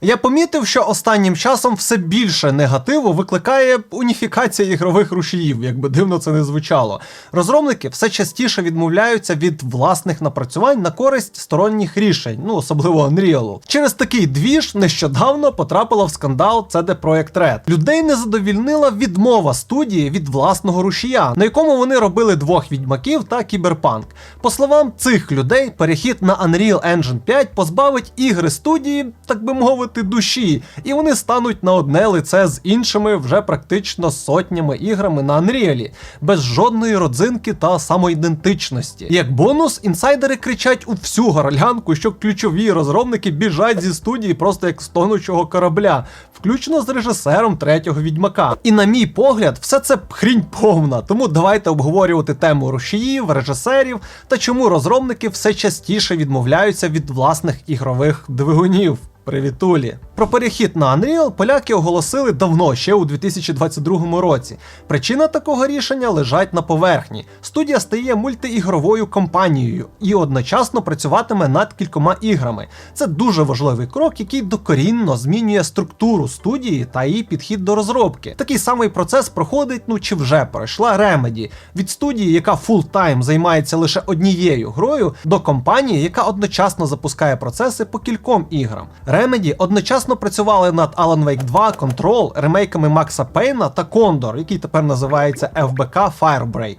Я помітив, що останнім часом все більше негативу викликає уніфікація ігрових рушіїв, як би дивно це не звучало. Розробники все частіше відмовляються від власних напрацювань на користь сторонніх рішень, ну особливо Unreal. Через такий двіж нещодавно потрапила в скандал CD Projekt Red. Людей не задовільнила відмова студії від власного рушія, на якому вони робили двох відьмаків та кіберпанк. По словам цих людей, перехід на Unreal Engine 5 позбавить ігри студії, так би мовити, душі, і вони стануть на одне лице з іншими вже практично сотнями іграми на Unreal, без жодної родзинки та самоідентичності. Як бонус, інсайдери кричать у всю горлянку, що ключові розробники біжать зі студії просто як з корабля, включно з режисером третього відьмака. І на мій погляд, все це хрінь повна. Тому давайте обговорювати тему рушіїв, режисерів та чому розробники все частіше відмовляються від власних ігрових двигунів. Привітулі. Про перехід на Unreal поляки оголосили давно, ще у 2022 році. Причина такого рішення лежать на поверхні. Студія стає мультиігровою компанією і одночасно працюватиме над кількома іграми. Це дуже важливий крок, який докорінно змінює структуру студії та її підхід до розробки. Такий самий процес проходить, ну чи вже пройшла Remedy. від студії, яка фултайм займається лише однією грою, до компанії, яка одночасно запускає процеси по кільком іграм. Remedy одночасно працювали над Alan Wake 2, Control, ремейками Макса Пейна та Condor, який тепер називається FBK Firebreak.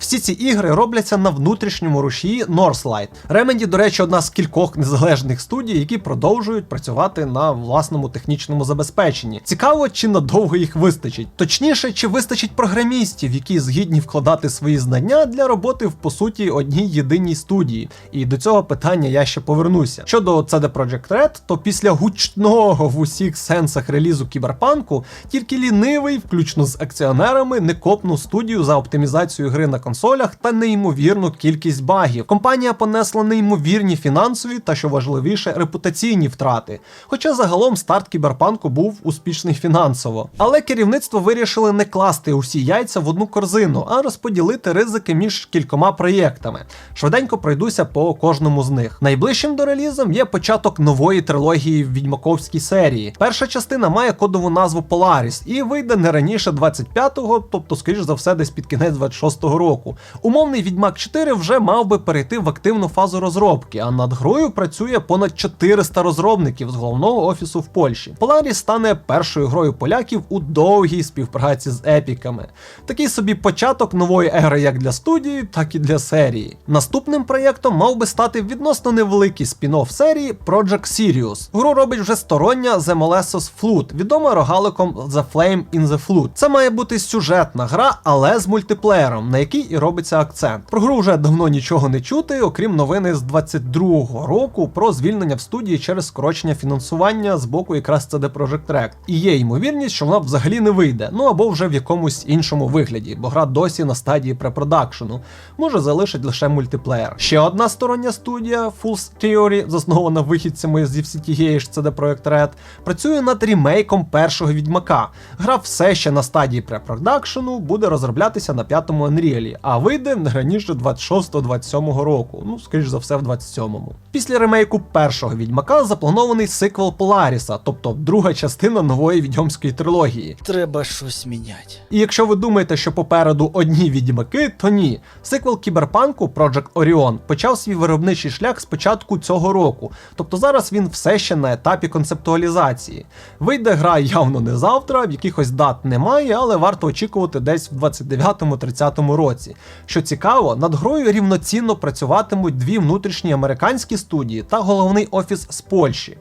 Всі ці ігри робляться на внутрішньому рушії Northlight. Remedy, до речі, одна з кількох незалежних студій, які продовжують працювати на власному технічному забезпеченні. Цікаво, чи надовго їх вистачить. Точніше, чи вистачить програмістів, які згідні вкладати свої знання для роботи в по суті одній єдиній студії. І до цього питання я ще повернуся. Щодо CD Projekt Red, то після гучного в усіх сенсах релізу кіберпанку тільки лінивий, включно з акціонерами, не копнув студію за оптимізацію гри на консолях та неймовірну кількість багів. Компанія понесла неймовірні фінансові та, що важливіше, репутаційні втрати. Хоча загалом старт кіберпанку був успішний фінансово. Але керівництво вирішили не класти усі яйця в одну корзину, а розподілити ризики між кількома проєктами. Швиденько пройдуся по кожному з них. Найближчим до релізом є початок нової трилогії в відьмаковській серії. Перша частина має кодову назву Polaris і вийде не раніше 25-го, тобто, скоріш за все, десь під кінець 26-го року. Умовний Відьмак 4 вже мав би перейти в активну фазу розробки, а над грою працює понад 400 розробників з головного офісу в Польщі. Polaris стане першою грою поляків у довгій співпраці з епіками. Такий собі початок нової ери як для студії, так і для серії. Наступним проєктом мав би стати відносно невеликий спін-офф серії Project Sirius. Гру робить вже стороння The Molasses Flood, відома рогаликом The Flame in the Flood. Це має бути сюжетна гра, але з мультиплеєром, на який і робиться акцент. Про гру вже давно нічого не чути, окрім новини з 22-го року про звільнення в студії через скорочення фінансування з боку якраз CD Projekt Red. І є ймовірність, що вона взагалі не вийде, ну або вже в якомусь іншому вигляді, бо гра досі на стадії препродакшену. Може залишить лише мультиплеєр. Ще одна стороння студія Fools Theory, заснована вихідцями з FCTG CD Projekt Red, працює над ремейком першого відьмака. Гра все ще на стадії препродакшену, буде розроблятися на п'ятому Unreal, а вийде не раніше 26-27 року, ну, скоріш за все, в 27-му. Після ремейку першого відьмака запланований сиквел Поларіса, тобто друга частина нової відьомської трилогії. Треба щось міняти. І якщо ви думаєте, що попереду одні відьмаки, то ні. Сиквел кіберпанку Project Orion почав свій виробничий шлях з початку цього року, тобто зараз він все ще на етапі концептуалізації. Вийде гра явно не завтра, в якихось дат немає, але варто очікувати десь в 29-30 році. Що цікаво, над грою рівноцінно працюватимуть дві внутрішні американські студії та головний офіс з Польщі.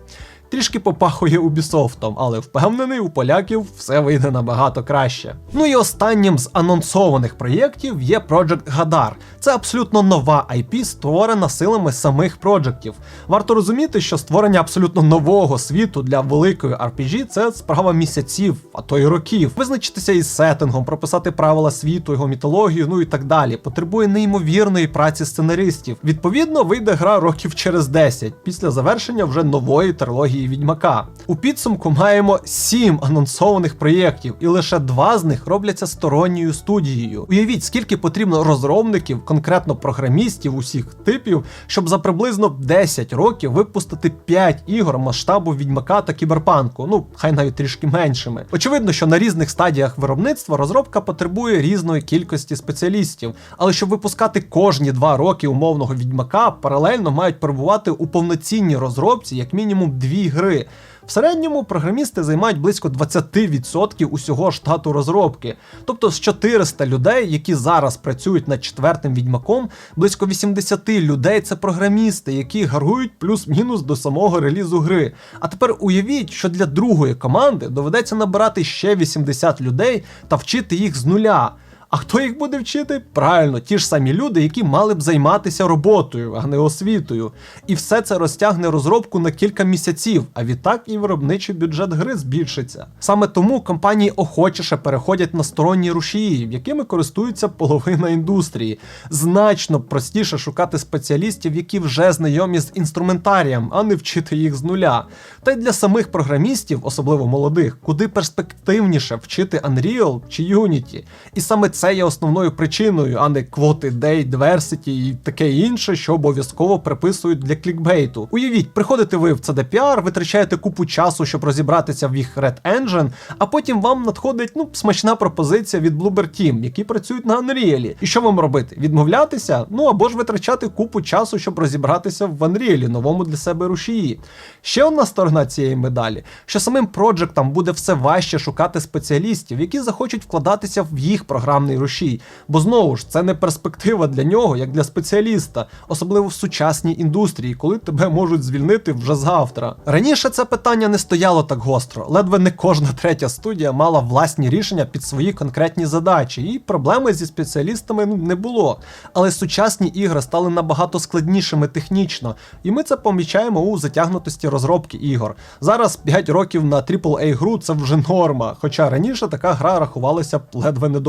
Трішки попахує Ubisoft, але впевнений, у поляків все вийде набагато краще. Ну і останнім з анонсованих проєктів є Project Гадар. Це абсолютно нова IP, створена силами самих проджектів. Варто розуміти, що створення абсолютно нового світу для великої RPG це справа місяців, а то й років. Визначитися із сеттингом, прописати правила світу, його мітологію, ну і так далі. Потребує неймовірної праці сценаристів. Відповідно, вийде гра років через 10 після завершення вже нової трилогії стадії відьмака. У підсумку маємо сім анонсованих проєктів, і лише два з них робляться сторонньою студією. Уявіть, скільки потрібно розробників, конкретно програмістів усіх типів, щоб за приблизно 10 років випустити 5 ігор масштабу відьмака та кіберпанку. Ну, хай навіть трішки меншими. Очевидно, що на різних стадіях виробництва розробка потребує різної кількості спеціалістів, але щоб випускати кожні два роки умовного відьмака, паралельно мають перебувати у повноцінній розробці як мінімум дві гри. В середньому програмісти займають близько 20% усього штату розробки. Тобто з 400 людей, які зараз працюють над четвертим відьмаком, близько 80 людей це програмісти, які гарують плюс-мінус до самого релізу гри. А тепер уявіть, що для другої команди доведеться набирати ще 80 людей та вчити їх з нуля. А хто їх буде вчити? Правильно, ті ж самі люди, які мали б займатися роботою, а не освітою. І все це розтягне розробку на кілька місяців, а відтак і виробничий бюджет гри збільшиться. Саме тому компанії охочіше переходять на сторонні рушії, якими користується половина індустрії. Значно простіше шукати спеціалістів, які вже знайомі з інструментарієм, а не вчити їх з нуля. Та й для самих програмістів, особливо молодих, куди перспективніше вчити Unreal чи Unity. І саме це є основною причиною, а не квоти Day, Diversity і таке інше, що обов'язково приписують для клікбейту. Уявіть, приходите ви в CDPR, витрачаєте купу часу, щоб розібратися в їх Red Engine, а потім вам надходить ну смачна пропозиція від Bloober Team, які працюють на Unreal. І що вам робити? Відмовлятися? Ну або ж витрачати купу часу, щоб розібратися в Unreal, новому для себе рушії. Ще одна сторона цієї медалі, що самим проджектам буде все важче шукати спеціалістів, які захочуть вкладатися в їх програмний рушій. Бо знову ж це не перспектива для нього, як для спеціаліста, особливо в сучасній індустрії, коли тебе можуть звільнити вже завтра. Раніше це питання не стояло так гостро, ледве не кожна третя студія мала власні рішення під свої конкретні задачі, і проблеми зі спеціалістами ну, не було. Але сучасні ігри стали набагато складнішими технічно, і ми це помічаємо у затягнутості розробки ігор. Зараз 5 років на AAA гру це вже норма, хоча раніше така гра рахувалася ледве не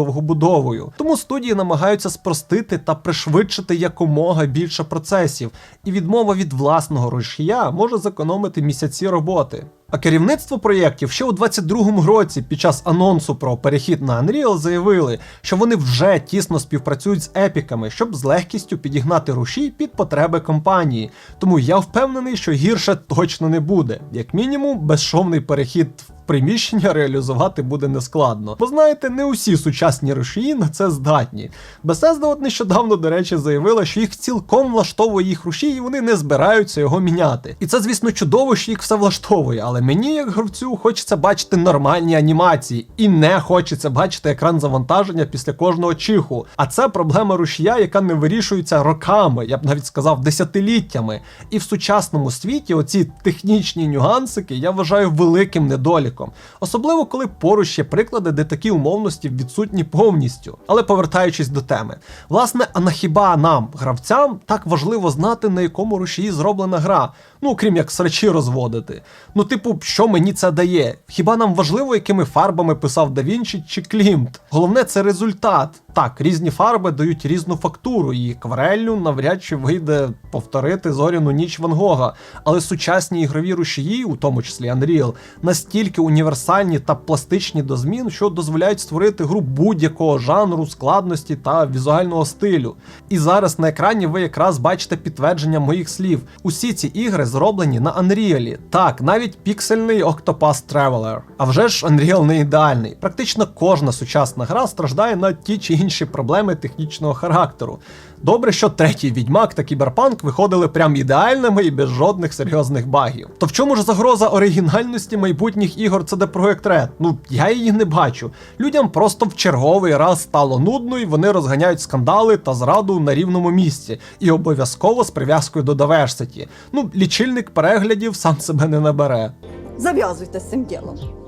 довгобудовою. Тому студії намагаються спростити та пришвидшити якомога більше процесів, і відмова від власного рушія може зекономити місяці роботи. А керівництво проєктів ще у 22-му році під час анонсу про перехід на Unreal заявили, що вони вже тісно співпрацюють з епіками, щоб з легкістю підігнати рушій під потреби компанії. Тому я впевнений, що гірше точно не буде. Як мінімум, безшовний перехід в приміщення реалізувати буде нескладно. Бо знаєте, не усі сучасні рушії на це здатні. Bethesda от нещодавно, до речі, заявила, що їх цілком влаштовує їх рушій, і вони не збираються його міняти. І це, звісно, чудово, що їх все влаштовує, але мені, як гравцю, хочеться бачити нормальні анімації, і не хочеться бачити екран завантаження після кожного чиху. А це проблема рушія, яка не вирішується роками, я б навіть сказав, десятиліттями. І в сучасному світі оці технічні нюансики я вважаю великим недоліком. Особливо коли поруч є приклади, де такі умовності відсутні повністю. Але повертаючись до теми, власне, а на хіба нам, гравцям, так важливо знати, на якому рушії зроблена гра, ну крім як срачі розводити. Ну, типу, що мені це дає? Хіба нам важливо, якими фарбами писав Да Вінчі чи Клімт? Головне, це результат. Так, різні фарби дають різну фактуру, і аквареллю навряд чи вийде повторити зоряну ніч Ван Гога. Але сучасні ігрові рушії, у тому числі Unreal, настільки універсальні та пластичні до змін, що дозволяють створити гру будь-якого жанру, складності та візуального стилю. І зараз на екрані ви якраз бачите підтвердження моїх слів. Усі ці ігри зроблені на Unreal. Так, навіть піксельний Octopath Traveler. А вже ж Unreal не ідеальний. Практично кожна сучасна гра страждає на ті чи інші проблеми технічного характеру. Добре, що третій відьмак та кіберпанк виходили прям ідеальними і без жодних серйозних багів. То в чому ж загроза оригінальності майбутніх ігор CD Projekt Red? Ну я її не бачу. Людям просто в черговий раз стало нудно, і вони розганяють скандали та зраду на рівному місці, і обов'язково з прив'язкою до diversity. Ну, лічильник переглядів сам себе не набере. Зав'язуйте з цим ділом.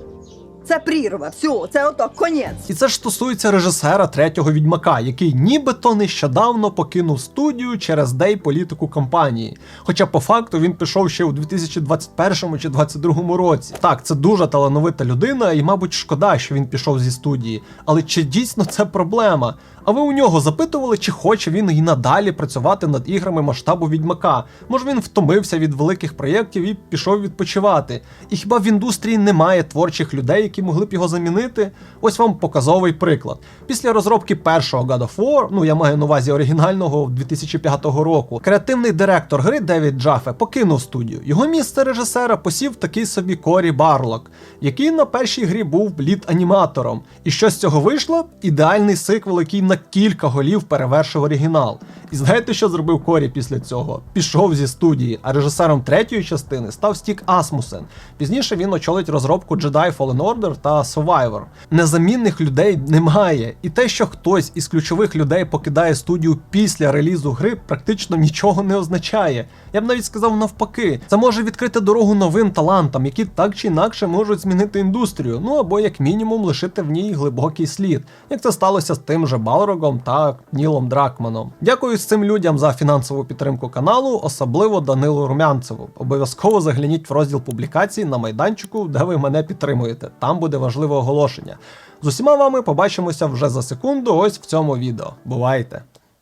Це прірва, все, це ото конець. І це ж стосується режисера третього відьмака, який нібито нещодавно покинув студію через дейполітику компанії. Хоча по факту він пішов ще у 2021 чи 2022 році. Так, це дуже талановита людина, і, мабуть, шкода, що він пішов зі студії. Але чи дійсно це проблема? А ви у нього запитували, чи хоче він і надалі працювати над іграми масштабу відьмака? Може він втомився від великих проєктів і пішов відпочивати? І хіба в індустрії немає творчих людей, які могли б його замінити? Ось вам показовий приклад. Pісля розробки першого God of War, ну я маю на увазі оригінального 2005 року, креативний директор гри Девід Джафе покинув студію. Його місце режисера посів такий собі Корі Барлок, який на першій грі був лід-аніматором. І що з цього вийшло? Ідеальний сиквел, який на кілька голів перевершив оригінал. І знаєте, що зробив Корі після цього? Пішов зі студії, а режисером третьої частини став Стік Асмусен. Пізніше він очолить розробку Jedi Fallen Order та Survivor. Незамінних людей немає, і те, що хтось із ключових людей покидає студію після релізу гри, практично нічого не означає. Я б навіть сказав навпаки, це може відкрити дорогу новим талантам, які так чи інакше можуть змінити індустрію, ну або як мінімум лишити в ній глибокий слід, як це сталося з тим же Балрогом та Нілом Дракманом. Дякую цим людям за фінансову підтримку каналу, особливо Данилу Румянцеву. Обов'язково загляніть в розділ публікацій на майданчику, де ви мене підтримуєте. Там буде важливе оголошення. З усіма вами побачимося вже за секунду, ось в цьому відео. Бувайте!